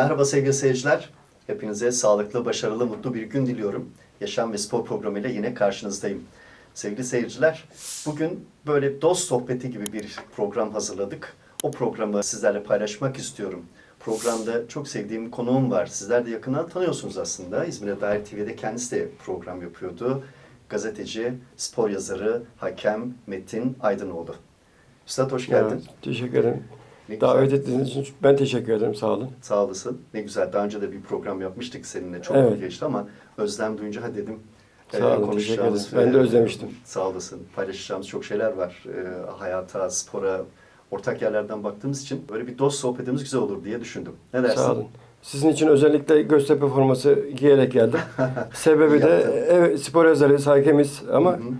Merhaba sevgili seyirciler. Hepinize sağlıklı, başarılı, mutlu bir gün diliyorum. Yaşam ve spor programıyla yine karşınızdayım. Sevgili seyirciler, bugün böyle dost sohbeti gibi bir program hazırladık. O programı sizlerle paylaşmak istiyorum. Programda çok sevdiğim konuğum var. Sizler de yakından tanıyorsunuz aslında. İzmir'e dair TV'de kendisi de program yapıyordu. Gazeteci, spor yazarı, hakem Metin Aydınoğlu. Üstad hoş geldin. Evet, teşekkür ederim. Ne güzel. Davet ettiğiniz için ben teşekkür ederim. Sağ olun. Sağ olasın. Ne güzel. Daha önce de bir program yapmıştık seninle. Çok Evet. geçti ama özlem duyunca ha dedim. Sağ e, olun, teşekkür ederim. Ben de özlemiştim. Sağ olasın. Paylaşacağımız çok şeyler var. E, hayata, spora, ortak yerlerden baktığımız için böyle bir dost sohbetimiz güzel olur diye düşündüm. Ne dersin? Sağ olun. Sizin için özellikle Göztepe forması giyerek geldim. Sebebi de evet, spor yazarıyız, hakemiz ama Hı hı. so-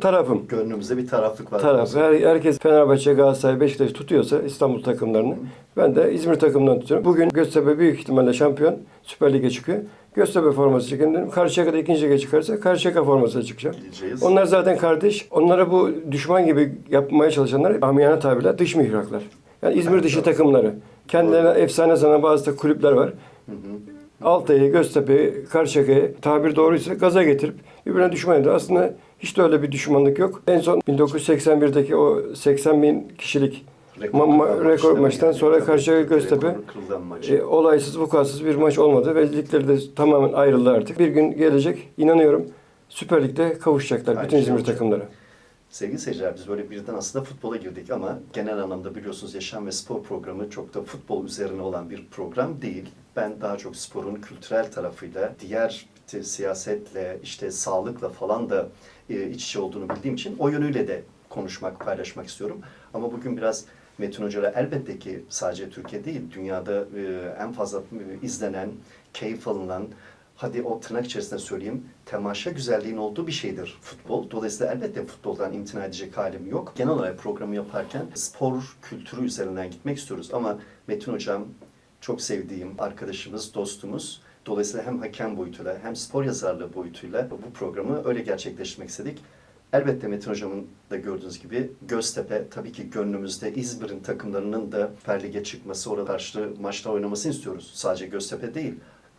tarafım. Gönlümüzde bir taraflık var. Taraf. Her, herkes Fenerbahçe, Galatasaray, Beşiktaş tutuyorsa İstanbul takımlarını ben de İzmir takımından tutuyorum. Bugün Göztepe büyük ihtimalle şampiyon. Süper Lig'e çıkıyor. Göztepe forması çıkayım dedim. Karşıyaka'da ikinci lige çıkarsa Karşıyaka forması çıkacağım. Gideceğiz. Onlar zaten kardeş. Onlara bu düşman gibi yapmaya çalışanlar amiyane tabirle dış mihraklar. Yani İzmir Evet, dışı doğru. takımları. Kendilerine efsane sanan bazı da kulüpler var. Hı hı. Altay'ı, Göztepe'yi, Karşıyaka'yı tabir doğruysa gaza getirip birbirine düşman ediyor. Aslında hiç de öyle bir düşmanlık yok. En son 1981'deki o 80 bin kişilik Rekor, ma- rekor maçtan Yani sonra Karşıyaka Göztepe e, olaysız, vukuatsız bir maç olmadı ve ligleri de tamamen ayrıldı artık. Bir gün gelecek, inanıyorum Süper Lig'de kavuşacaklar Aynı bütün şey İzmir olacak. takımları. Sevgili seyirciler biz böyle birden aslında futbola girdik ama genel anlamda biliyorsunuz yaşam ve spor programı çok da futbol üzerine olan bir program değil. Ben daha çok sporun kültürel tarafıyla, diğer siyasetle, işte sağlıkla falan da e, iç içe olduğunu bildiğim için o yönüyle de konuşmak, paylaşmak istiyorum. Ama bugün biraz Metin Hoca'yla elbette ki sadece Türkiye değil, dünyada e, en fazla e, izlenen, keyif alınan, hadi o tırnak içerisinde söyleyeyim, temaşa güzelliğin olduğu bir şeydir futbol. Dolayısıyla elbette futboldan imtina edecek halim yok. Genel olarak programı yaparken spor kültürü üzerinden gitmek istiyoruz. Ama Metin Hocam çok sevdiğim arkadaşımız, dostumuz. Dolayısıyla hem hakem boyutuyla hem spor yazarlığı boyutuyla bu programı öyle gerçekleştirmek istedik. Elbette Metin Hocam'ın da gördüğünüz gibi Göztepe tabii ki gönlümüzde İzmir'in takımlarının da Süper Lig'e çıkması, orada karşılığı maçta oynamasını istiyoruz. Sadece Göztepe değil.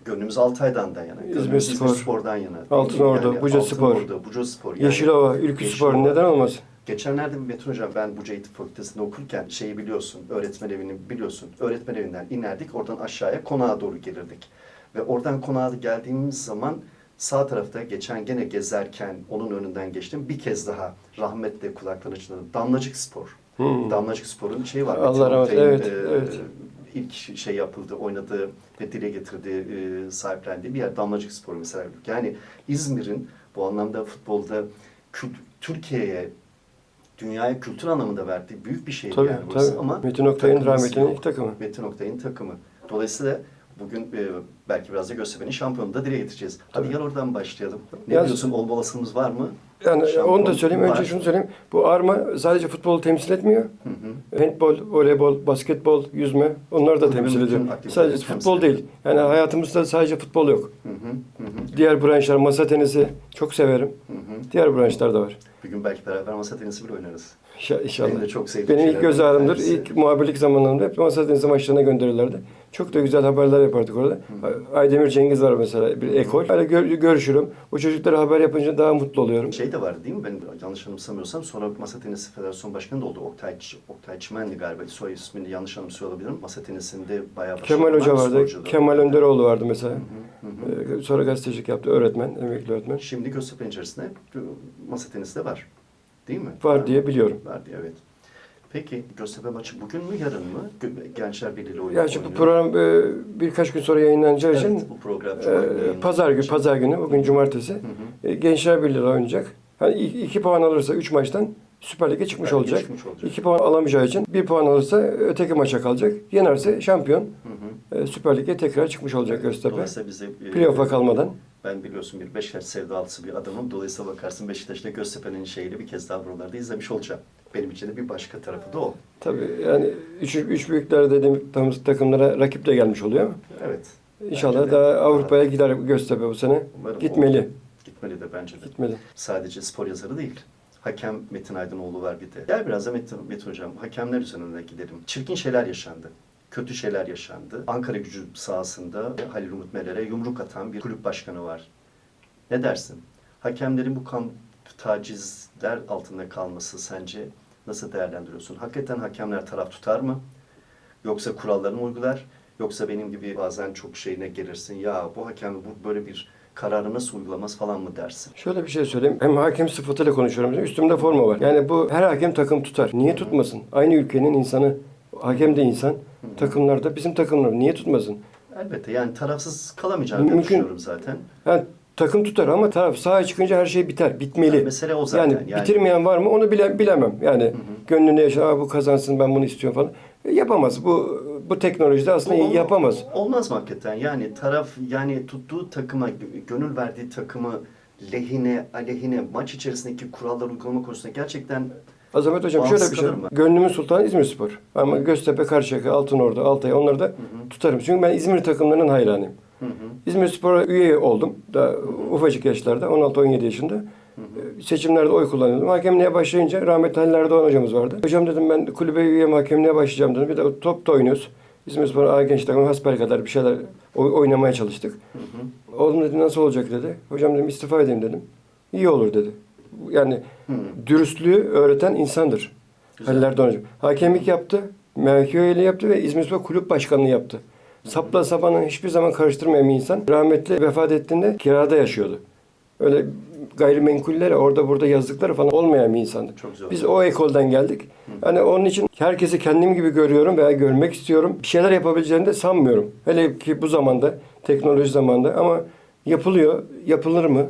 Gönlümüz Altay'dan da yana. İzmir Spor, Spor'dan yana. mi? Altınordu, Buca Spor, Altınordu, Buca Spor. Yani Yeşilova, Ülkü Spor Yeşilova. neden olmasın? Geçenlerde Metin Hocam ben Buca Eğitim Fakültesi'nde okurken şeyi biliyorsun, öğretmen evini biliyorsun. Öğretmen evinden inerdik, oradan aşağıya konağa doğru gelirdik. Ve oradan konağa geldiğimiz zaman sağ tarafta geçen gene gezerken onun önünden geçtim. Bir kez daha rahmetle kulaklarını çınladım. Damlacık Spor. Hmm. Damlacık Spor'un şeyi var. Allah Metin rahmet- Oktay'ın, evet, e, evet. İlk şey yapıldı, oynadığı ve dile getirdiği, e, sahiplendiği bir yer. Damlacık Spor mesela. Yani İzmir'in bu anlamda futbolda kült- Türkiye'ye dünyaya kültür anlamında verdiği büyük bir şeydi Tabii, yani burası. tabii. Ama Metin Oktay'ın rahmetinin ilk takımı. Metin Oktay'ın takımı. Dolayısıyla bugün e, belki biraz da Göztepe'nin şampiyonunu da dile getireceğiz. Hadi Tabii. gel oradan başlayalım. Ne Yalnız- diyorsun? Olma olasılığımız var mı? Yani Şampiyon onu da söyleyeyim. Önce var. şunu söyleyeyim. Bu arma sadece futbolu temsil etmiyor. Hı hı. Handbol, voleybol, basketbol, yüzme onları da Kulübün temsil bütün ediyor. aktiviteleri Sadece temsil futbol ediyor. değil. Yani hayatımızda sadece futbol yok. Hı hı. Hı hı. Diğer branşlar, masa tenisi çok severim. Hı hı. Diğer branşlar da var. Bir gün belki beraber masa tenisi bile oynarız. İnşa- İnşallah. Benim de çok sevdiğim Benim ilk göz ağrımdır. İlk muhabirlik zamanlarında hep masa tenisi maçlarına gönderirlerdi. Çok da güzel haberler yapardık orada. Aydemir Cengiz var mesela bir ekol. Böyle gör- görüşürüm. O çocuklara haber yapınca daha mutlu oluyorum. Şey de vardı değil mi? Ben yanlış anımsamıyorsam sonra Masa Tenisi Federasyonu Başkanı da oldu. Oktay, Oktay Çimenli galiba. Soy ismini yanlış anımsıyor olabilirim. Masa tenisinde bayağı başarılı Kemal Hoca vardı. Kemal Önderoğlu vardı mesela. Hı hı. Ee, Sonra gazetecilik yaptı. Öğretmen, emekli öğretmen. Şimdi Göztepe'nin içerisinde masa tenisi de var. Değil mi? Var diye biliyorum. Var diye evet. Peki Göztepe maçı bugün mü yarın mı? Gençler Birliği ile oyun Ya şimdi bu oynuyor. program e, birkaç gün sonra yayınlanacağı için Evet, bu program e, pazar günü, için. pazar günü, bugün cumartesi. Hı hı. E, Gençler Birliği oynayacak. Hani iki, iki puan alırsa 3 maçtan Süper Lig'e çıkmış olacak. çıkmış olacak. 2 puan alamayacağı için bir puan alırsa öteki maça kalacak. Yenerse şampiyon. Hı hı. E, Süper Lig'e tekrar çıkmış olacak Göztepe. Dolayısıyla bize e, Playoff'a kalmadan. Ben biliyorsun bir Beşiktaş sevdalısı bir adamım. Dolayısıyla bakarsın Beşiktaş'ta Göztepe'nin şeyini bir kez daha buralarda izlemiş olacağım. Benim için de bir başka tarafı da o. Tabii yani üç, üç büyükler dediğimiz takımlara rakip de gelmiş oluyor. Evet. İnşallah de. daha Avrupa'ya gider Göztepe bu sene. Umarım Gitmeli. o- Gitmeli de bence de. Gitmeli. Sadece spor yazarı değil. Hakem Metin Aydınoğlu var bir de. Gel biraz da Metin, Metin Hocam hakemler üzerinden gidelim. Çirkin şeyler yaşandı. Kötü şeyler yaşandı. Ankara gücü sahasında Halil Umut Meler'e yumruk atan bir kulüp başkanı var. Ne dersin? Hakemlerin bu kamp tacizler altında kalması sence nasıl değerlendiriyorsun? Hakikaten hakemler taraf tutar mı? Yoksa kurallarını uygular? Yoksa benim gibi bazen çok şeyine gelirsin. Ya bu hakem bu böyle bir kararı nasıl uygulamaz falan mı dersin? Şöyle bir şey söyleyeyim. Hem hakem sıfatıyla konuşuyorum. Üstümde forma var. Yani bu her hakem takım tutar. Niye tutmasın? Aynı ülkenin insanı. Hakem de insan. Takımlarda bizim takımlar. Niye tutmasın? Elbette yani tarafsız kalamayacağını Mümkün. düşünüyorum zaten. Yani takım tutar ama taraf sahaya çıkınca her şey biter. Bitmeli. Yani mesele o zaten. Yani, Yani- bitirmeyen var mı onu bile, bilemem. Yani gönlünde yaşa "Aa, bu kazansın ben bunu istiyorum falan. E, Yapamaz. Bu bu teknolojide aslında Bu yapamaz. Olmaz mı hakikaten? Yani taraf yani tuttuğu takıma, gönül verdiği takımı lehine, aleyhine maç içerisindeki kuralları uygulama konusunda gerçekten Azamet Hocam şöyle bir şey. mı? Gönlümün sultanı İzmirspor. Ama Göztepe, Karşıyaka, Altınordu, Altay onları da tutarım. Çünkü ben İzmir takımlarının hayranıyım. hı hı, İzmirspor'a üye oldum. Daha ufacık yaşlarda, 16-17 yaşında. Ee, Seçimlerde oy kullanıyordum. Hakemliğe başlayınca rahmetli Halil Erdoğan hocamız vardı. Hocam dedim ben kulübe üyeyim, hakemliğe başlayacağım dedim. Bir de top da oynuyoruz. İzmirspor A genç takımı hasbel kadar bir şeyler oy- oynamaya çalıştık. hı hı. Oğlum dedi nasıl olacak dedi. Hocam dedim istifa edeyim dedim. İyi olur dedi. Yani Hı. dürüstlüğü öğreten insandır. Güzel. Halil Erdoğan hocam. Hakemlik yaptı, mevki üyeliği yaptı ve İzmirspor kulüp başkanlığı yaptı. Sapla sapanı hiçbir zaman karıştırmayan bir insan. Rahmetli vefat ettiğinde kirada yaşıyordu. Öyle gayrimenkullere orada burada yazdıkları falan olmayan bir insandı. Çok zor. Biz o ekolden geldik. Hani onun için herkesi kendim gibi görüyorum veya görmek istiyorum. Bir şeyler yapabileceğini de sanmıyorum. Hele ki bu zamanda, teknoloji zamanında ama yapılıyor. Yapılır mı?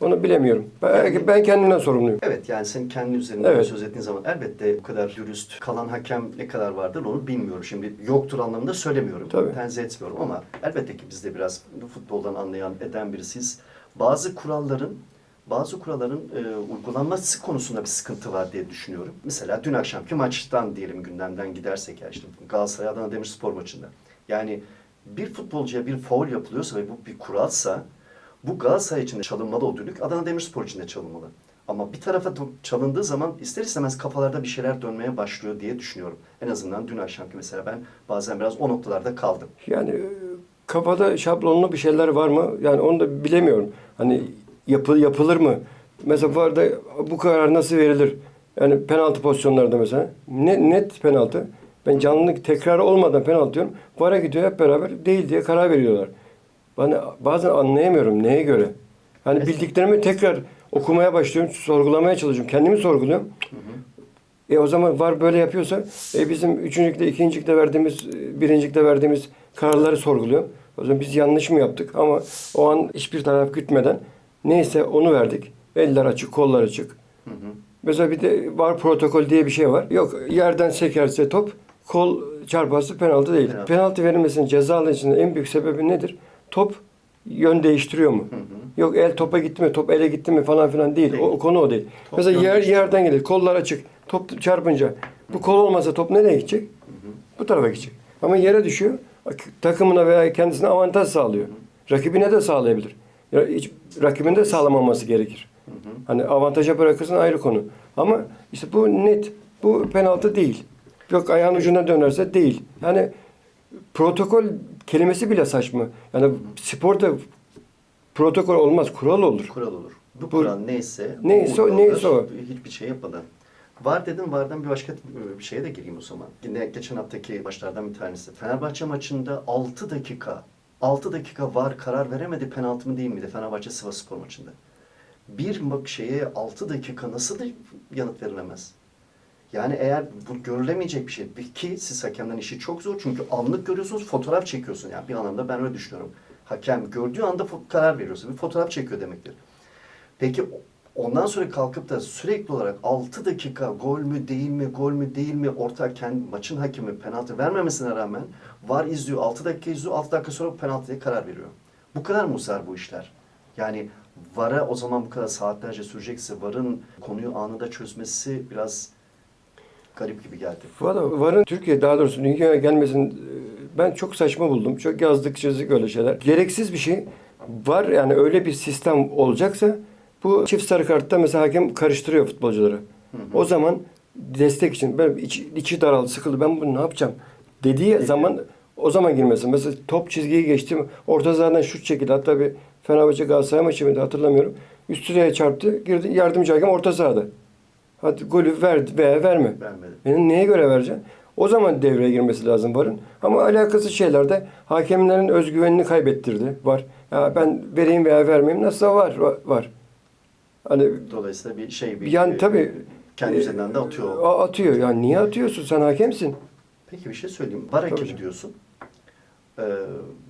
Onu bilemiyorum. Ben, ben kendimden sorumluyum. Evet yani sen kendi üzerinden Evet. söz ettiğin zaman elbette bu kadar dürüst kalan hakem ne kadar vardır onu bilmiyorum. Şimdi yoktur anlamında söylemiyorum. Tabii. Tenzih etmiyorum ama elbette ki biz de biraz futboldan anlayan eden birisiyiz. Bazı kuralların bazı kuralların e, uygulanması konusunda bir sıkıntı var diye düşünüyorum. Mesela dün akşamki maçtan diyelim gündemden gidersek ya işte Galatasaray Adana Demirspor maçında. Yani bir futbolcuya bir faul yapılıyorsa ve bu bir kuralsa bu Galatasaray için de çalınmalı o düdük, Adana Demirspor için de çalınmalı. Ama bir tarafa çalındığı zaman ister istemez kafalarda bir şeyler dönmeye başlıyor diye düşünüyorum. En azından dün akşamki mesela ben bazen biraz o noktalarda kaldım. Yani e, kafada şablonlu bir şeyler var mı? Yani onu da bilemiyorum. Hani yapı, yapılır mı? Mesela bu arada bu karar nasıl verilir? Yani penaltı pozisyonlarda mesela. Ne, net penaltı. Ben canlı tekrar olmadan penaltı diyorum. VAR'a gidiyor hep beraber değil diye karar veriyorlar. Bana bazen anlayamıyorum neye göre. Hani bildiklerimi tekrar okumaya başlıyorum, sorgulamaya çalışıyorum. Kendimi sorguluyorum. E o zaman var böyle yapıyorsa e bizim üçüncülükte, ikincilikte verdiğimiz, e, birincilikte verdiğimiz kararları sorguluyorum. O zaman biz yanlış mı yaptık? Ama o an hiçbir taraf gütmeden neyse onu verdik. Eller açık, kollar açık. Hı hı. Mesela bir de var protokol diye bir şey var. Yok yerden sekerse top, kol çarparsa penaltı değil. Penaltı. Penaltı verilmesinin cezalı için en büyük sebebi nedir? Top yön değiştiriyor mu? Hı hı. Yok el topa gitti mi, top ele gitti mi falan filan değil. Değil. O, o konu o değil. Top Mesela yer yerden gelir, kollar açık. Top çarpınca bu kol olmasa top nereye gidecek? Bu tarafa gidecek. Ama yere düşüyor. Takımına veya kendisine avantaj sağlıyor. Rakibine de sağlayabilir. Ya hiç, rakibin de sağlamaması gerekir. Hani avantaja bırakırsın ayrı konu. Ama işte bu net. Bu penaltı değil. Yok ayağın ucuna dönerse değil. Yani protokol kelimesi bile saçma. Yani sporda protokol olmaz, kural olur. Kural olur. Bu, Bu- kural neyse, Neyse o- neyse o. Hiçbir şey yapmadan. Var dedim, vardan bir başka bir şeye de gireyim o zaman. Yine geçen haftaki maçlardan bir tanesi. Fenerbahçe maçında 6 dakika, 6 dakika var karar veremedi penaltı mı değil miydi Fenerbahçe Sivas Spor maçında? Bir şeye 6 dakika nasıl da yanıt verilemez? Yani eğer bu görülemeyecek bir şey ki siz hakemden işi çok zor çünkü anlık görüyorsunuz fotoğraf çekiyorsun yani bir anlamda ben öyle düşünüyorum. Hakem gördüğü anda karar veriyorsa bir fotoğraf çekiyor demektir. Peki ondan sonra kalkıp da sürekli olarak 6 dakika gol mü değil mi gol mü değil mi ortak kendi maçın hakemi penaltı vermemesine rağmen var izliyor 6 dakika izliyor 6 dakika sonra penaltıya karar veriyor. Bu kadar mı uzar bu işler? Yani VAR'a o zaman bu kadar saatlerce sürecekse VAR'ın konuyu anında çözmesi biraz garip gibi geldi. Valla varın Türkiye daha doğrusu dünyaya gelmesini e, ben çok saçma buldum. Çok yazdık çizdik öyle şeyler. Gereksiz bir şey. Var yani öyle bir sistem olacaksa bu çift sarı kartta mesela hakem karıştırıyor futbolcuları. O zaman destek için ben içi, içi daraldı sıkıldı ben bunu ne yapacağım? dediği zaman o zaman girmesin. Mesela top çizgiyi geçti mi orta sahadan şut çekildi. Hatta bir Fenerbahçe Galatasaray maçı mıydı hatırlamıyorum. Üst çarptı. Girdi yardımcı hakem orta sahada. Hadi golü verdi veya verme. Vermedi. Benim neye göre vereceğim? O zaman devreye girmesi lazım varın. Ama alakasız şeylerde hakemlerin özgüvenini kaybettirdi. Var. Ya ben vereyim veya vermeyeyim nasıl var var. Hani Dolayısıyla bir şey bir Yani e, tabii, kendi e, üzerinden de atıyor. atıyor. Yani niye atıyorsun? Sen hakemsin. Peki bir şey söyleyeyim. Var canım. diyorsun. Ee,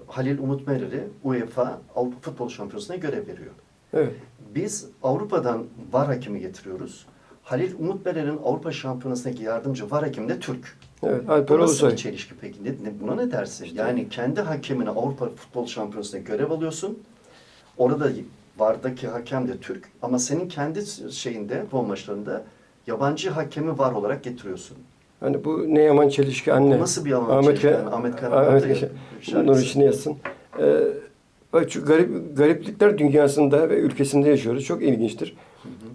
Halil Umut Merer'i UEFA Avrupa Futbol Şampiyonası'na görev veriyor. Evet. Biz Avrupa'dan var hakemi getiriyoruz. Halil Umut Merer'in Avrupa Şampiyonası'ndaki yardımcı var hakemi de Türk. Evet. Alper Bu nasıl Ulusoy. bir çelişki peki? Ne, ne- buna ne dersin? Yani kendi hakemine Avrupa Futbol Şampiyonası'na görev alıyorsun. Orada vardaki hakem de Türk ama senin kendi şeyinde, futbol maçlarında yabancı hakemi var olarak getiriyorsun. Hani bu ne yaman çelişki anne. Bu nasıl bir yaman Ahmet çelişki? Ka- Yani Ahmet Karaman Ahmet da Ka- şarkısı. Nur içine yatsın. Ee, bak şu garip, gariplikler dünyasında ve ülkesinde yaşıyoruz. Çok ilginçtir.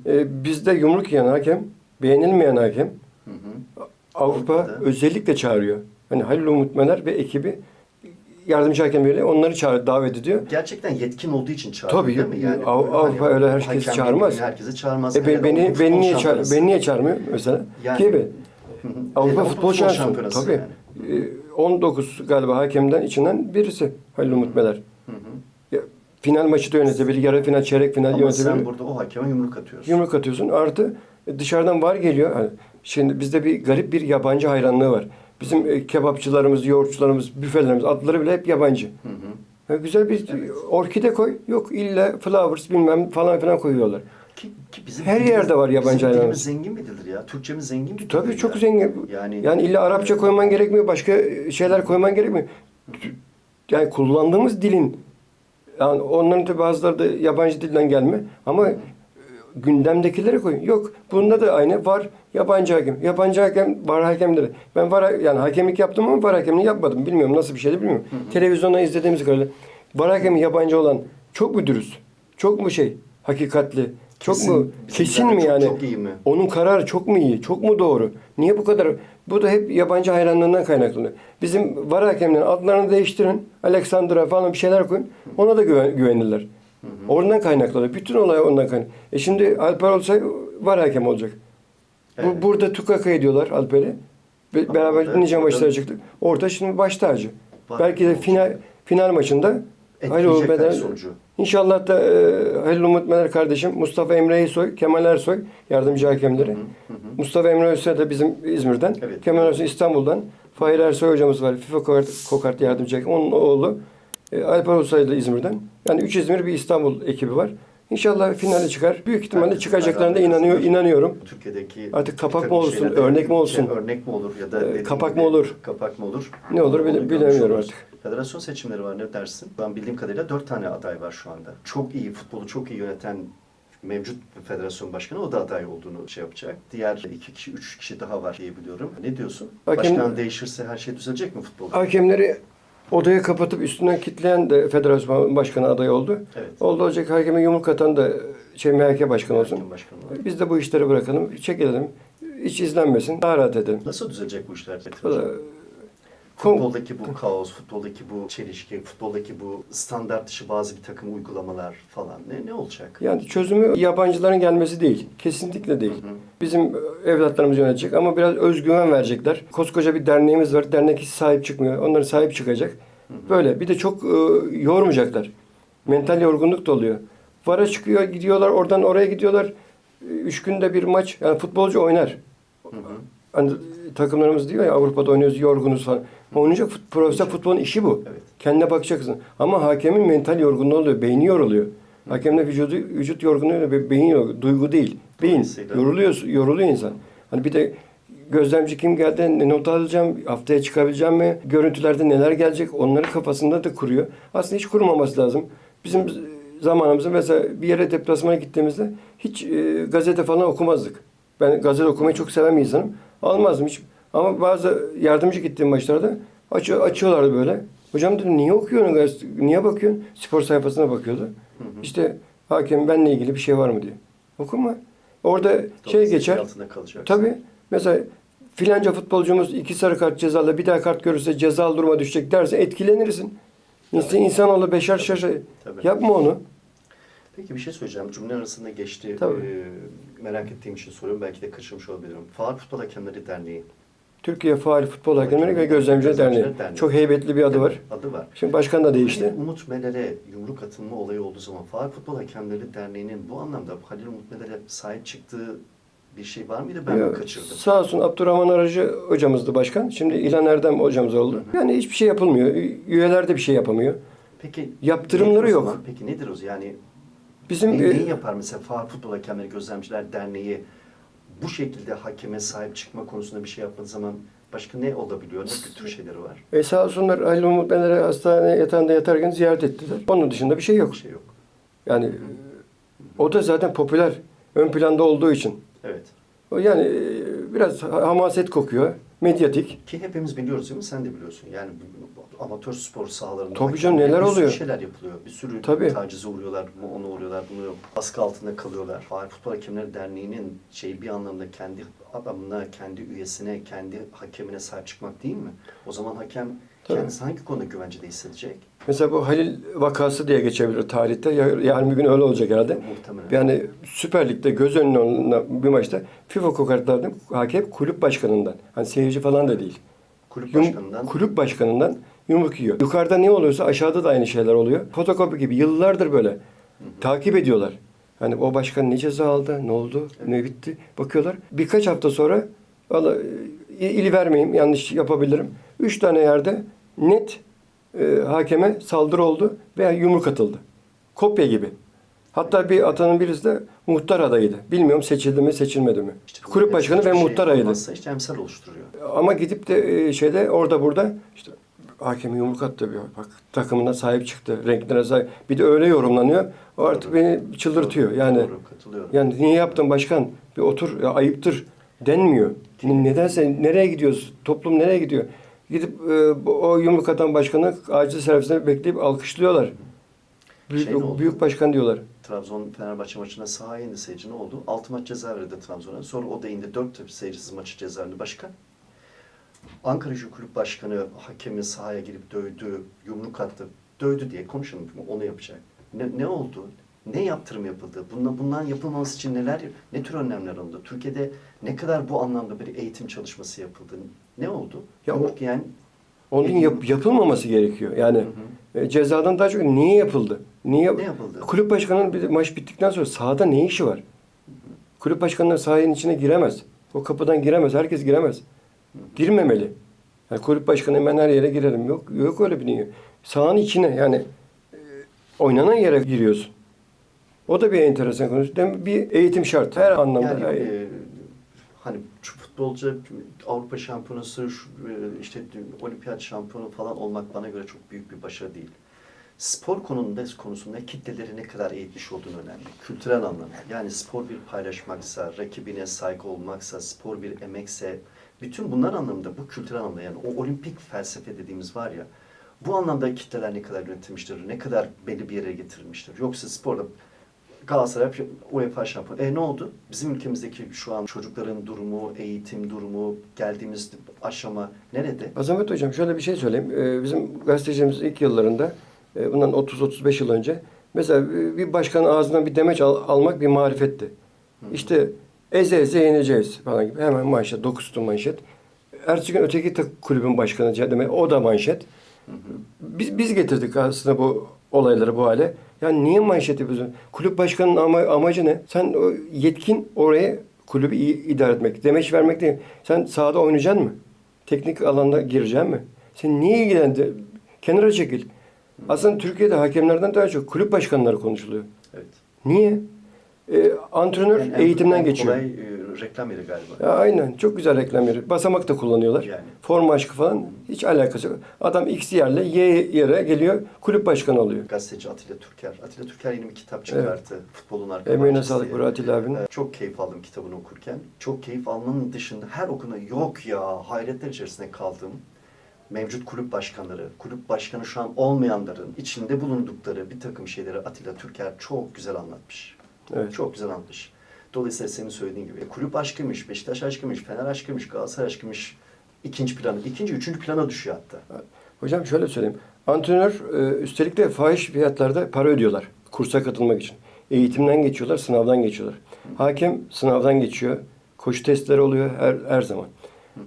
Ee, bizde yumruk yiyen hakem, beğenilmeyen hakem Hı hı. Avrupa Avrupa'da. özellikle çağırıyor. Hani Halil Umut Mener ve ekibi yardımcı hakem böyle onları çağır, davet ediyor. Gerçekten yetkin olduğu için çağırıyor Tabii, değil mi? Yani Av- Avrupa hani öyle herkesi çağırmaz. Herkesi çağırmaz. E beni Avrupa beni Futbol niye çağır, beni niye çağırmıyor mesela? Yani- Gibi. Avrupa Hele Futbol Şampiyonası. Tabii. yani. Ee, 19 galiba hakemden içinden birisi Halil Umut Mener. Ya, Final maçı da yönetebilir, yarı final, çeyrek final Ama sen yönetebilir. burada o hakeme yumruk atıyorsun. Yumruk atıyorsun. Artı e, dışarıdan var geliyor. Hani şimdi bizde bir garip bir yabancı hayranlığı var. Bizim e, kebapçılarımız, yoğurtçularımız, büfelerimiz adları bile hep yabancı. Hı hı. Ya güzel bir orkide koy. Yok illa flowers bilmem falan filan koyuyorlar. Ki, ki bizim Her dilimiz- yerde var yabancı bizim hayranımız. dilimiz zengin bir dildir ya. Türkçemiz zengin bir dildir Tabii ya. çok zengin. Yani, Yani illa Arapça koyman gerekmiyor, başka şeyler koyman gerekmiyor. Yani kullandığımız dilin, yani onların tabii bazıları da yabancı dilden gelme ama e, gündemdekileri koyun. Yok, bunda da aynı var yabancı hakem. Yabancı hakem var hakemleri. Ben var yani hakemlik yaptım ama var hakemliği yapmadım. Bilmiyorum nasıl bir şeydi bilmiyorum. Televizyonda izlediğimiz kadarıyla var hakemi yabancı olan çok mu dürüst? Çok mu şey hakikatli? Çok Kesin, mu kesin mi çok- yani? çok iyi mi? Onun kararı çok mu iyi? Çok mu doğru? Niye bu kadar? Bu da hep yabancı hayranlığından kaynaklanıyor. Bizim var hakemlerin adlarını değiştirin. Alexandra falan bir şeyler koyun. Ona da güven, güvenirler. Oradan kaynaklanıyor. Bütün olay ondan kaynaklanıyor. E şimdi Alper olsa var hakem olacak. Evet. Bu, burada tukaka ediyorlar Alper'i. Be- Beraber dinleyeceğim orada- maçlara çıktık. Orada şimdi baş tacı. Belki de final final maçında Etkileyecekler Mener- sonucu. İnşallah da e, Halil Umut Mener kardeşim, Mustafa Emre Eysoy, Kemal Ersoy yardımcı hakemleri. Hı hı. Mustafa Emre Özsoy da bizim İzmir'den. Evet. Kemal Ersoy İstanbul'dan. Fahir Ersoy hocamız var. FIFA kokart, kokart yardımcı hakem. Onun oğlu. E, Alper Özsoy da İzmir'den. Yani üç İzmir bir İstanbul ekibi var. İnşallah finale çıkar. Büyük ihtimalle çıkacaklarına inanıyor, inanıyorum. Türkiye'deki Artık kapak mı olsun, örnek mi olsun? Şey, örnek mi olur ya da Ee, kapak mı olur? Kapak mı olur? Ne olur bile- bilemiyorum artık. Federasyon seçimleri var ne dersin? Ben bildiğim kadarıyla dört tane aday var şu anda. Çok iyi futbolu çok iyi yöneten mevcut federasyon başkanı o da aday olduğunu şey yapacak. Diğer iki kişi, üç kişi daha var diye biliyorum. Ne diyorsun? Hakem- Başkan değişirse her şey düzelecek mi futbolda? Hakemleri odaya kapatıp üstünden kitleyen de federasyon başkanı adayı oldu. Evet. Oldu olacak hakeme yumruk atan da şey MHK başkanı olsun. Başkanı. Biz de bu işleri bırakalım, çekilelim. Hiç izlenmesin, daha rahat edelim. Nasıl düzelecek bu işler? Kom- Futboldaki bu kaos, futboldaki bu çelişki, futboldaki bu standart dışı bazı bir takım uygulamalar falan ne ne olacak? Yani çözümü yabancıların gelmesi değil. Kesinlikle değil. Hı hı. Bizim evlatlarımız yönetecek ama biraz özgüven verecekler. Koskoca bir derneğimiz var. Dernek hiç sahip çıkmıyor. Onların sahip çıkacak. Böyle. Bir de çok e, yormayacaklar. Mental yorgunluk da oluyor. Vara çıkıyor, gidiyorlar. Oradan oraya gidiyorlar. E, Üç günde bir maç. Yani futbolcu oynar. Hı hı. Hani takımlarımız diyor ya Avrupa'da oynuyoruz, yorgunuz falan. Oynayacak fut, profesyonel futbolun işi bu. Evet. Kendine bakacaksın. Ama hakemin mental yorgunluğu oluyor. Beyni yoruluyor. Hakemin vücudu, vücut yorgunluğu be- Beyin yoruluyor. Duygu değil. Beyin. Yoruluyor, yoruluyor insan. Hani bir de gözlemci kim geldi, ne not alacağım, haftaya çıkabileceğim mi, görüntülerde neler gelecek onları kafasında da kuruyor. Aslında hiç kurmaması lazım. Bizim zamanımızda mesela bir yere deplasmana gittiğimizde hiç e, gazete falan okumazdık. Ben gazete okumayı çok seven bir insanım. Almazdım hiç. Ama bazı yardımcı gittiğim maçlarda açı, açıyorlardı böyle. Hocam dedim niye okuyorsun gazete, niye bakıyorsun? Spor sayfasına bakıyordu. İşte hakem benle ilgili bir şey var mı diye. Okuma. Orada şey Dolayısıyla geçer. altında kalacaksın. Tabii. Mesela filanca futbolcumuz iki sarı kart cezalı bir daha kart görürse cezalı duruma düşecek derse etkilenirsin. İnsan, insanoğlu beşer şaşır. Tabii. Yapma onu. Peki bir şey söyleyeceğim. Cümle arasında geçti. Tabii. Ee, merak ettiğim için soruyorum. Belki de kaçırmış olabilirim. Faal Futbol Hakemleri Derneği. Türkiye Faal Futbol Hakemleri ve Gözlemciler Derneği. Derneği. Çok heybetli bir adı var. Adı var. Şimdi başkan da değişti. Halil Umut Meler'e yumruk atılma olayı olduğu zaman Faal Futbol Hakemleri Derneği'nin bu anlamda Halil Umut Meler'e sahip çıktığı bir şey var mıydı? Ben mi Ya, kaçırdım? Sağ olsun Abdurrahman Aracı hocamızdı başkan. Şimdi İlhan Erdem hocamız oldu. Yani hiçbir şey yapılmıyor. Üyeler de bir şey yapamıyor. Peki Yaptırımları yok. Peki nedir o? Yani Bizim ne, e, yapar mesela Faal Futbol Hakemleri Gözlemciler Derneği bu şekilde hakeme sahip çıkma konusunda bir şey yapmadığı zaman başka ne olabiliyor? Ne tür şeyleri var? e, sağ olsunlar Halil Umut Meler'e hastane yatağında yatarken ziyaret ettiler. Onun dışında bir şey yok. Bir şey yok. Yani o da zaten popüler. Ön planda olduğu için. Evet. O yani e, biraz hamaset kokuyor. Medyatik. Ki hepimiz biliyoruz değil mi? Sen de biliyorsun. Yani amatör spor sahalarında Tabii canım, neler bir sürü oluyor? şeyler yapılıyor. Bir sürü Tabii. tacize uğruyorlar, bu- onu uğruyorlar, bunu baskı altında kalıyorlar. Faal Futbol Hakemleri Derneği'nin şeyi bir anlamda kendi adamına, kendi üyesine, kendi hakemine sahip çıkmak değil mi? O zaman hakem Tabii. kendisi hangi konuda güvencede hissedecek? Mesela bu Halil vakası diye geçebilir tarihte. Ya- Yarın bir gün öyle olacak herhalde. Muhtemelen. Yani Süper Lig'de göz önüne alınan bir maçta FIFA kokartlardan hakem kulüp başkanından. Hani seyirci falan da değil. Kulüp başkanından kulüp başkanından yumruk yiyor. Yukarıda ne oluyorsa aşağıda da aynı şeyler oluyor. Fotokopi gibi yıllardır böyle takip ediyorlar. Hani o başkan ne ceza aldı, ne oldu, ne bitti bakıyorlar. Birkaç hafta sonra valla ili vermeyeyim yanlış yapabilirim. Üç tane yerde net e, hakeme saldırı oldu veya yumruk atıldı. Kopya gibi. Hatta bir atanın birisi de muhtar adayıydı. Bilmiyorum seçildi mi seçilmedi mi. İşte Kulüp başkanı ve şey muhtar adayıydı. işte emsal oluşturuyor. Ama gidip de e, şeyde orada burada işte hakeme yumruk attı bir bak takımına sahip çıktı. Renklerine sahip. Bir de öyle yorumlanıyor. O artık Doğru. beni çıldırtıyor. Doğru, Yani Doğru, yani niye yaptın başkan? Bir otur ya ayıptır denmiyor. Ne- Nedense nereye gidiyoruz? Toplum nereye gidiyor? Gidip e, o yumruk atan başkanı acil servisine bekleyip alkışlıyorlar. Büyük, Şey oldu? büyük başkan diyorlar. Trabzon Fenerbahçe maçına sahaya indi seyirci ne oldu? 6 maç ceza verdi Trabzon'a. Sonra o da indi 4 seyircisiz maçı ceza verdi. Başka? Ankara Gücü Kulüp Başkanı hakemi sahaya girip dövdü, yumruk attı. Dövdü diye konuşalım. Onu yapacak. Ne, ne oldu? Ne yaptırım yapıldı? Bundan, bundan yapılmaması için neler, ne tür önlemler alındı? Türkiye'de ne kadar bu anlamda bir eğitim çalışması yapıldı? Ne oldu? Ya o- yiyen Onun yap- yapılmaması gerekiyor. Yani e, cezadan daha çok niye yapıldı? Niye, Ne yapıldı? Kulüp başkanının bir maç bittikten sonra sahada ne işi var? Kulüp başkanının sahanın içine giremez. O kapıdan giremez. Herkes giremez. Girmemeli. Yani kulüp başkanı ben her yere girerim. Yok yok öyle bir dünya. Sahanın içine yani e, oynanan yere giriyorsun. O da bir enteresan konu. Dem- Bir eğitim şart. Her anlamda. Yani e, hani şu futbolcu Avrupa şampiyonası, şu, e, işte olimpiyat şampiyonu falan olmak bana göre çok büyük bir başarı değil. Spor konusunda, konusunda kitleleri ne kadar eğitmiş olduğunu önemli. Kültürel anlamda. Yani spor bir paylaşmaksa, rakibine saygı olmaksa, spor bir emekse, bütün bunlar anlamında bu kültürel anlamda yani o olimpik felsefe dediğimiz var ya, bu anlamda kitleler ne kadar yönetilmiştir, ne kadar belli bir yere getirilmiştir. Yoksa sporda Galatasaray UEFA şampiyonu. E ne oldu? Bizim ülkemizdeki şu an çocukların durumu, eğitim durumu, geldiğimiz aşama nerede? Azamet Hocam şöyle bir şey söyleyeyim. Ee, bizim gazetecimiz ilk yıllarında, e, bundan 30-35 yıl önce, mesela bir- bir başkanın ağzından bir demeç al- almak bir marifetti. İşte eze eze yeneceğiz falan gibi. Hemen manşet, dokuz manşet. Ertesi gün öteki kulübün başkanı demek, o da manşet. Biz, biz getirdik aslında bu olayları bu hale. Yani niye manşet yapıyorsun? Kulüp başkanının ama, amacı ne? Sen o yetkin oraya kulübü iyi idare etmek, demeç vermek değil. Sen sahada oynayacaksın mı? Teknik alanda gireceksin mi? Sen niye ilgilendi? Kenara çekil. Aslında Türkiye'de hakemlerden daha çok kulüp başkanları konuşuluyor. Evet. Niye? Ee, antrenör En- en- eğitimden en geçiyor. Kolay e, reklam yeri galiba. Ya aynen. Çok güzel reklam yeri. Basamak da kullanıyorlar. Yani. Forma aşkı falan hiç alakası yok. Adam X yerle Y yere geliyor. Kulüp başkanı oluyor. Gazeteci Atilla Türker. Atilla Türker yeni bir kitap çıkarttı. Futbolun arka Emeğine sağlık. Burak Atilla abinin. Ee, Çok keyif aldım kitabını okurken. Çok keyif almanın dışında her okuna yok ya hayretler içerisinde kaldım. Mevcut kulüp başkanları, kulüp başkanı şu an olmayanların içinde bulundukları bir takım şeyleri Atilla Türker çok güzel anlatmış. Evet. Çok güzel anlatmış. Dolayısıyla senin söylediğin gibi e, kulüp aşkıymış, Beşiktaş aşkıymış, Fener aşkıymış, Galatasaray aşkıymış ikinci plana, ikinci, üçüncü plana düşüyor hatta. Hocam şöyle söyleyeyim. Antrenör e, üstelik de fahiş fiyatlarda para ödüyorlar kursa katılmak için. Eğitimden geçiyorlar, sınavdan geçiyorlar. Hakem sınavdan geçiyor. Koşu testleri oluyor her, her zaman.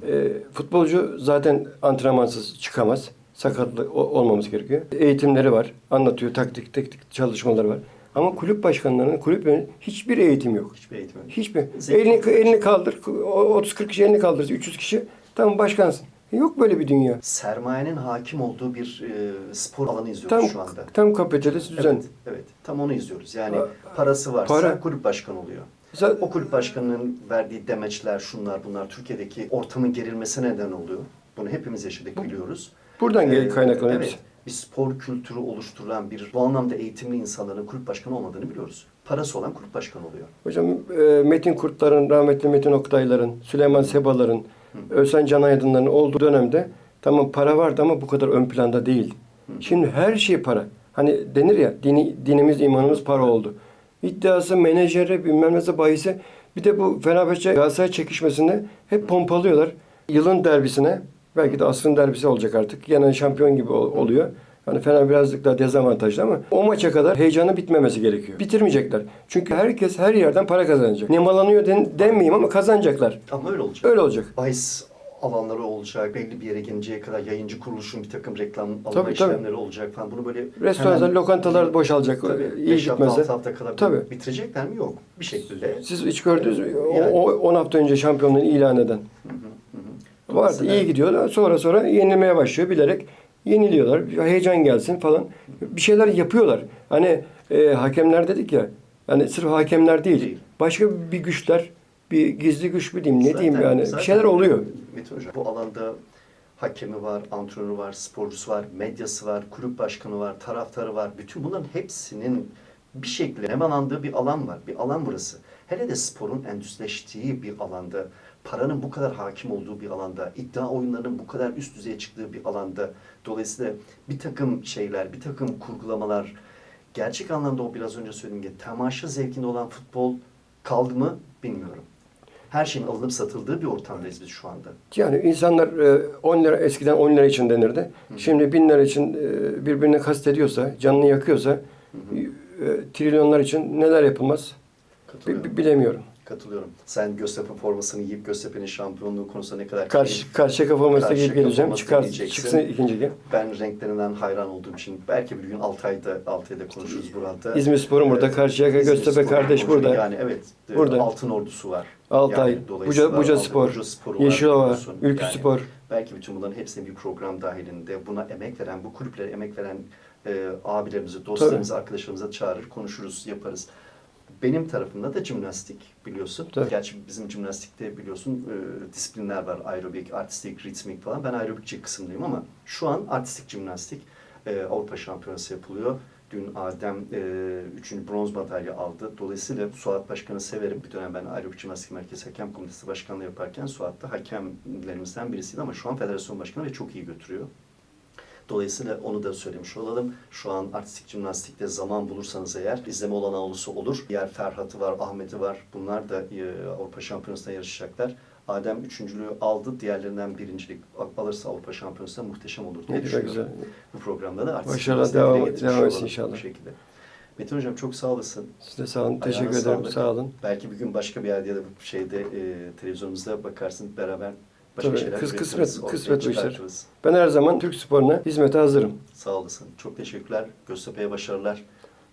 E, futbolcu zaten antrenmansız çıkamaz. Sakatlı olmamız gerekiyor. Eğitimleri var. Anlatıyor. Taktik, teknik çalışmaları var. Ama kulüp başkanlarının, kulüp hiçbir eğitim yok. Hiçbir eğitim yok. Hiçbir. Elini, elini kaldır. o- 30-40 kişi elini kaldırır. 300 kişi. Tamam başkansın. Yok böyle bir dünya. Sermayenin hakim olduğu bir e, spor alanı izliyoruz Tam, şu anda. tam kapitalist düzen. Evet, evet. Tam onu izliyoruz. Yani Pa- parası varsa para- kulüp başkanı oluyor. Mesela O kulüp başkanının verdiği demeçler, şunlar bunlar Türkiye'deki ortamın gerilmesine neden oluyor. Bunu hepimiz yaşadık, biliyoruz. buradan Ee, kaynaklanıyor. Evet, bir spor kültürü oluşturan bir bu anlamda eğitimli insanların kulüp başkanı olmadığını biliyoruz. Parası olan kulüp başkanı oluyor. Hocam e, Metin Kurtların, rahmetli Metin Oktayların, Süleyman Sebaların, Özsen Can Aydınların olduğu dönemde tamam para vardı ama bu kadar ön planda değil. Şimdi her şey para. Hani denir ya dini, dinimiz imanımız para oldu. İddiası, menajeri, bilmem nesi bahisi. Bir de bu Fenerbahçe Galatasaray çekişmesinde hep pompalıyorlar. Yılın derbisine belki de asrın derbisi olacak artık. Yine şampiyon gibi ol- oluyor. Yani Fener birazcık daha dezavantajlı ama o maça kadar heyecanı bitmemesi gerekiyor. Bitirmeyecekler. Çünkü herkes her yerden para kazanacak. Nemalanıyor den, denmeyeyim ama kazanacaklar. Ama öyle olacak. Öyle olacak. Bahis alanları olacak, belli bir yere gelinceye kadar yayıncı kuruluşun bir takım reklam alma Tabii, tabii. işlemleri olacak falan. Bunu böyle Restoranlar, lokantalar boşalacak. Tabii, İyi 5 hafta, gitmezse. 6 hafta kadar Tabii. bitirecekler mi? Yok. Bir şekilde. Siz hiç gördünüz mü? Yani. O 10 hafta önce şampiyonluğunu ilan eden. Vardı. Dolayısıyla- iyi gidiyor. Sonra sonra yenilmeye başlıyor bilerek yeniliyorlar. Heyecan gelsin falan. Bir şeyler yapıyorlar. Hani e, hakemler dedik ya. Yani sırf hakemler değil. Değil. Başka bir güçler, bir gizli güç mü diyeyim, ne Zaten- diyeyim yani. bir şeyler oluyor. Metin Hocam, bu alanda hakemi var, antrenörü var, sporcusu var, medyası var, kulüp başkanı var, taraftarı var. Bütün bunların hepsinin bir şekilde nemalandığı bir alan var. Bir alan burası. Hele de sporun endüstrileştiği bir alanda, paranın bu kadar hakim olduğu bir alanda, iddia oyunlarının bu kadar üst düzeye çıktığı bir alanda. Dolayısıyla bir takım şeyler, bir takım kurgulamalar, gerçek anlamda o biraz önce söylediğim gibi temaşa zevkinde olan futbol kaldı mı bilmiyorum. Her şeyin alınıp satıldığı bir ortamdayız biz şu anda. Yani insanlar e, 10 lira eskiden 10 lira için denirdi. Şimdi 1000 lira için e, birbirini kastediyorsa, canını yakıyorsa e, trilyonlar için neler yapılmaz bilemiyorum. Katılıyorum. Sen Göztepe formasını giyip Göztepe'nin şampiyonluğu konusunda ne kadar Karşı karşı kafamızda Karşı giyip geleceğim. Çıkar, çıksın ikinci gün. ben renklerinden hayran olduğum için belki bir gün Altay'da Altay'da konuşuruz burada. İzmir Spor'un burada, Karşıyaka, Göztepe kardeş burada. Yani evet. e, Burada. Altın ordusu var. Altay, Yani Buca, Buca Spor, Buca Sporu var, Yeşilova, biliyorsun. Ülkü Yani Spor. Belki bütün bunların hepsini bir program dahilinde buna emek veren, bu kulüplere emek veren e, abilerimizi, dostlarımızı, arkadaşlarımıza çağırır, konuşuruz, yaparız. Benim tarafımda da jimnastik biliyorsun. Tabii. Gerçi bizim jimnastikte biliyorsun e, disiplinler var. Aerobik, artistik, ritmik falan. Ben aerobikçi kısımdayım ama şu an artistik jimnastik e, Avrupa Şampiyonası yapılıyor. Dün Adem e, üçüncü bronz madalya aldı. Dolayısıyla Suat Başkan'ı severim. Bir dönem ben Aerobik Jimnastik Merkezi Hakem Komitesi Başkanlığı yaparken Suat da hakemlerimizden birisiydi ama şu an federasyon başkanı ve çok iyi götürüyor. Dolayısıyla onu da söylemiş olalım. Şu an artistik jimnastikte zaman bulursanız eğer izleme olanağı olur. Diğer Ferhat'ı var, Ahmet'i var. Bunlar da e, Avrupa Şampiyonası'nda yarışacaklar. Adem üçüncülüğü aldı. Diğerlerinden birincilik alırsa Avrupa Şampiyonası'nda muhteşem olur diye Ne düşünüyorum. güzel. Bu programda da artistik jimnastiği devam- devam etsin inşallah. Bu şekilde. Metin Hocam çok sağ olasın. Siz de sağ olun. Teşekkür Ayağına ederim. sağlık. Sağ olun. Belki bir gün başka bir yerde ya da bu şeyde e, televizyonumuzda bakarsın beraber başka Tabii, şeyler üretiriz, kısmet- ortaya kısmet bu işler. çıkartırız. Ben her zaman Türk sporuna hizmete hazırım. Sağ olasın. Çok teşekkürler. Göztepe'ye başarılar.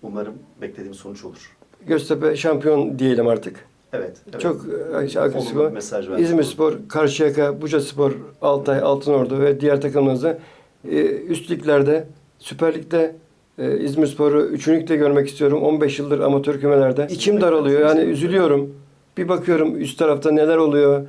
Umarım beklediğim sonuç olur. Göztepe şampiyon diyelim artık. Evet. evet. Çok e, Olumlu aktif bir mesaj vermiş İzmir olduk. Spor, Karşıyaka, Buca Spor, Altay, Altınordu ve diğer takımlarımızda e, üst liglerde, Süper Lig'de e, İzmir Spor'u üçüncülükte görmek istiyorum. 15 yıldır amatör kümelerde. İçim daralıyor. Yani üzülüyorum. Bir bakıyorum üst tarafta neler oluyor,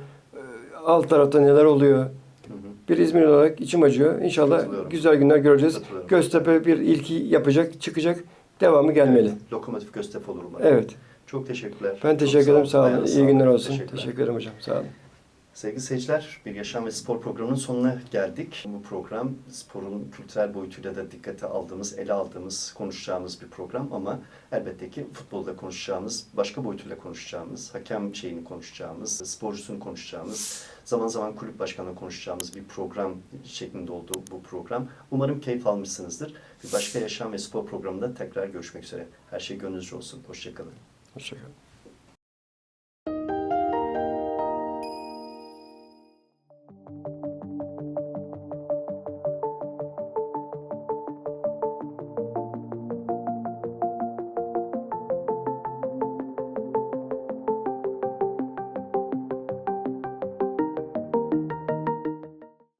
alt tarafta neler oluyor. Hı hı. Bir İzmir olarak içim acıyor. İnşallah güzel günler göreceğiz. Göztepe bir ilki yapacak, çıkacak. Devamı gelmeli. Evet, Lokomotif Göztepe olur umarım. Evet. Çok teşekkürler. Ben teşekkür sağ ederim. ol. Sağ olun. İyi günler olsun. Teşekkür ederim hocam. Sağ olun. Sevgili seyirciler, bir yaşam ve spor programının sonuna geldik. Bu program sporun kültürel boyutuyla da dikkate aldığımız, ele aldığımız, konuşacağımız bir program ama elbette ki futbolda konuşacağımız, başka boyutuyla konuşacağımız, hakem şeyini konuşacağımız, sporcusunu konuşacağımız, zaman zaman kulüp başkanı konuşacağımız bir program şeklinde oldu bu program. Umarım keyif almışsınızdır. Bir başka yaşam ve spor programında tekrar görüşmek üzere. Her şey gönlünüzce olsun. Hoşçakalın. Hoşçakalın.